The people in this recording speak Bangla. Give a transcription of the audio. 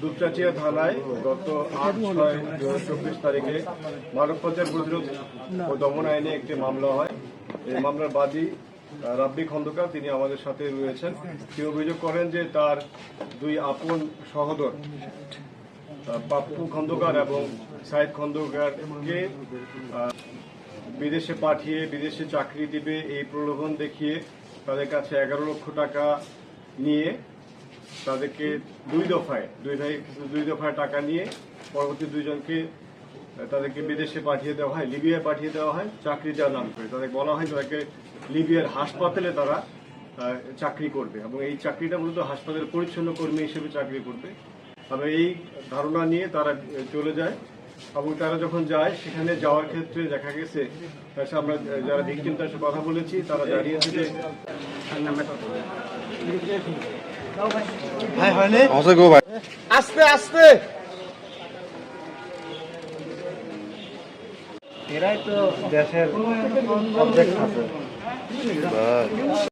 দুপচাচিয়া থানায় গত আট, ছয় দু চব্বিশ তারিখে মানব পাচার প্রতিরোধ ও দমন আইনে একটি মামলা হয়। এই মামলার বাদী রাব্বি খন্দকার, তিনি আমাদের সাথে রয়েছেন। তিনি অভিযোগ করেন যে তার দুই আপন সহোদর পাপ্পু খন্দকার এবং সাইদ খন্দকারকে বিদেশে পাঠিয়ে বিদেশে চাকরি দিবে এই প্রলোভন দেখিয়ে তাদের কাছে এগারো লক্ষ টাকা নিয়ে তাদেরকে দুই দফায়, দুই ভাই, দুই দফায় টাকা নিয়ে পরবর্তী দুইজনকে তাদেরকে বিদেশে পাঠিয়ে দেওয়া হয়, লিবিয়ায় পাঠিয়ে দেওয়া হয়, চাকরি দেওয়ার নাম করে। তাদের বলা হয় তাদেরকে লিবিয়ার হাসপাতালে তারা চাকরি করবে এবং এই চাকরিটা মূলত হাসপাতালের পরিচ্ছন্ন কর্মী হিসেবে চাকরি করবে। তবে এই ধারণা নিয়ে তারা চলে যায়। এবং তারা যখন যায় সেখানে যাওয়ার ক্ষেত্রে দেখা গেছে আমরা যারা ভিকটিম তার সাথে কথা বলেছি তারা জানিয়েছে যে আস্তে আস্তে। এরাই তো দেশের